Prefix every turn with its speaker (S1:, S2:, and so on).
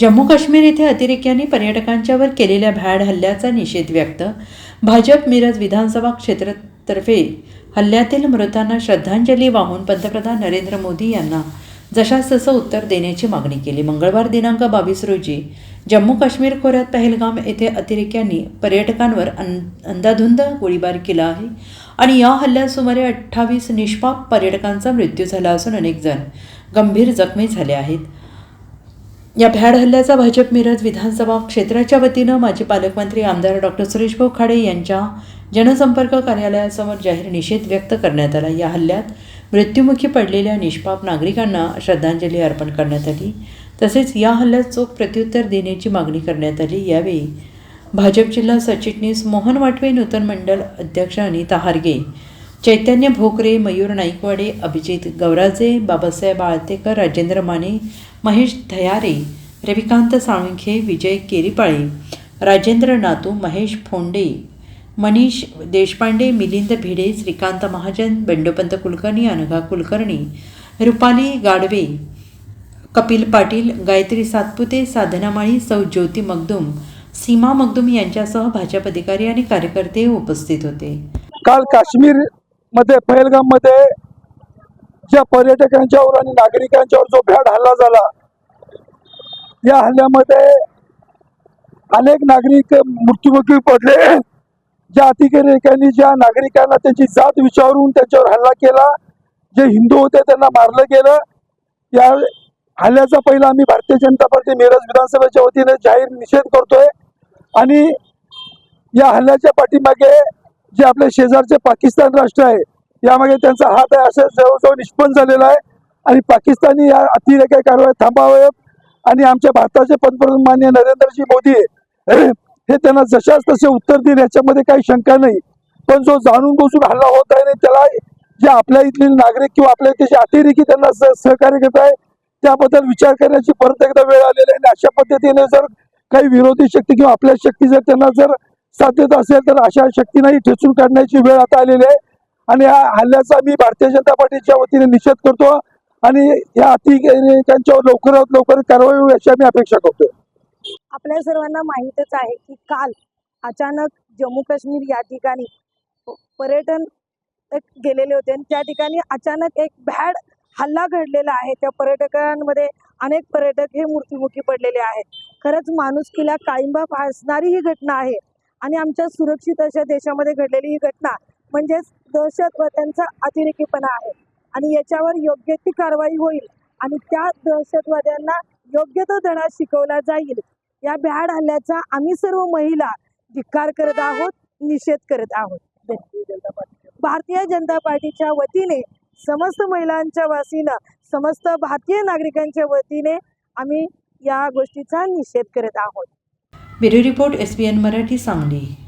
S1: जम्मू काश्मीर येथे अतिरेक्यांनी पर्यटकांच्यावर केलेल्या भ्याड हल्ल्याचा निषेध व्यक्त. भाजप मिरज विधानसभा क्षेत्रातर्फे हल्ल्यातील मृतांना श्रद्धांजली वाहून पंतप्रधान नरेंद्र मोदी यांना जशास तसं उत्तर देण्याची मागणी केली. मंगळवार दिनांक बावीस रोजी जम्मू काश्मीर खोऱ्यात पहलगाम येथे अतिरेक्यांनी पर्यटकांवर अं अंधाधुंद गोळीबार केला आहे आणि या हल्ल्यात सुमारे अठ्ठावीस निष्पाप पर्यटकांचा मृत्यू झाला असून अनेक जण गंभीर जखमी झाले आहेत. या भ्याड हल्ल्याचा भाजप मिरज विधानसभा क्षेत्राच्या वतीनं माजी पालकमंत्री आमदार डॉक्टर सुरेशभाऊ खाडे यांच्या जनसंपर्क कार्यालयासमोर जाहीर निषेध व्यक्त करण्यात आला. या हल्ल्यात मृत्युमुखी पडलेल्या निष्पाप नागरिकांना श्रद्धांजली अर्पण करण्यात आली. तसेच या हल्ल्यात चोख प्रत्युत्तर देण्याची मागणी करण्यात आली. यावेळी भाजप जिल्हा सरचिटणीस मोहन वाटवे नूतन मंडल अध्यक्ष अनिता हारगे चैतन्य भोकरे मयूर नाईकवाडे अभिजित गौराजे बाबासाहेब आळतेकर राजेंद्र माने महेश धयारे रविकांत साळुंखे विजय केरीपाळे राजेंद्र नातू महेश फोंडे मनीष देशपांडे मिलिंद भिडे श्रीकांत महाजन बंडोपंत कुलकर्णी अनघा कुलकर्णी रुपाली गाडवे कपिल पाटील गायत्री सातपुते साधना माळी सौ ज्योती मगदुम सीमा मगदुम यांच्यासह भाजप अधिकारी आणि कार्यकर्ते उपस्थित होते.
S2: काल काश्मीरमध्ये पहलगाममध्ये ज्या पर्यटकांच्यावर आणि नागरिकांच्यावर जो भ्याड हल्ला झाला या हल्ल्यामध्ये अनेक नागरिक मृत्युमुखी पडले. ज्या अतिरेक्यांनी ज्या नागरिकांना त्यांची जात विचारून त्यांच्यावर हल्ला केला जे हिंदू होते त्यांना मारलं गेलं. या हल्ल्याचा पहिला आम्ही भारतीय जनता पार्टी मिरज विधानसभेच्या वतीने जाहीर निषेध करतोय. आणि या हल्ल्याच्या पाठीमागे जे आपले शेजारचे पाकिस्तान राष्ट्र आहे यामागे त्यांचा हात आहे असं जवळजवळ निष्पन्न झालेला आहे. आणि पाकिस्तानी या अतिरेक्या कारवाई थांबाव्यात आणि आमच्या भारताचे पंतप्रधान मान्य नरेंद्रजी मोदी हे त्यांना जशाच तसे उत्तर देईल याच्यामध्ये काही शंका नाही. पण जो जाणून बसून हल्ला होत आहे आणि त्याला जे आपल्या इथले नागरिक किंवा आपल्या इथे अतिरेकी त्यांना सहकार्य करत आहे त्याबद्दल विचार करण्याची परत एकदा वेळ आलेली आहे आणि अशा पद्धतीने जर काही विरोधी शक्ती किंवा आपल्या शक्ती जर त्यांना जर साथ देत असेल तर अशा शक्तींनाही ठेचून काढण्याची वेळ आता आलेली आहे. आणि या हल्ल्याचा मी भारतीय जनता पार्टीच्या वतीने निषेध करतो. आणि या अतिरेक्यांच्यावर लवकरात लवकर कारवाई होईल अशी आम्ही अपेक्षा करतो
S3: आपल्या सर्वांना माहीतच आहे की काल अचानक जम्मू काश्मीर या ठिकाणी पर्यटन एक गेलेले होते आणि त्या ठिकाणी अचानक एक भॅड हल्ला घडलेला आहे. त्या पर्यटकांमध्ये अनेक पर्यटक हे मूर्तिमुखी पडलेले आहेत. खरंच माणुसकीला काळिंबा फासणारी ही घटना आहे आणि आमच्या सुरक्षित अशा देशामध्ये घडलेली ही घटना म्हणजेच दहशतवाद्यांचा अतिरेकीपणा आहे. आणि याच्यावर योग्य ती कारवाई होईल. आणि त्या दहशतवाद्यांना योग्य तो धडा शिकवला जाईल. या भ्याड हल्ल्याचा आम्ही सर्व महिला धिक्कार करत आहोत निषेध करत आहोत. भारतीय जनता पार्टीच्या वतीने समस्त महिलांच्या वतीनं समस्त भारतीय नागरिकांच्या वतीने आम्ही या गोष्टीचा निषेध करत आहोत.
S1: Bureau report S B N Marathi Sangli.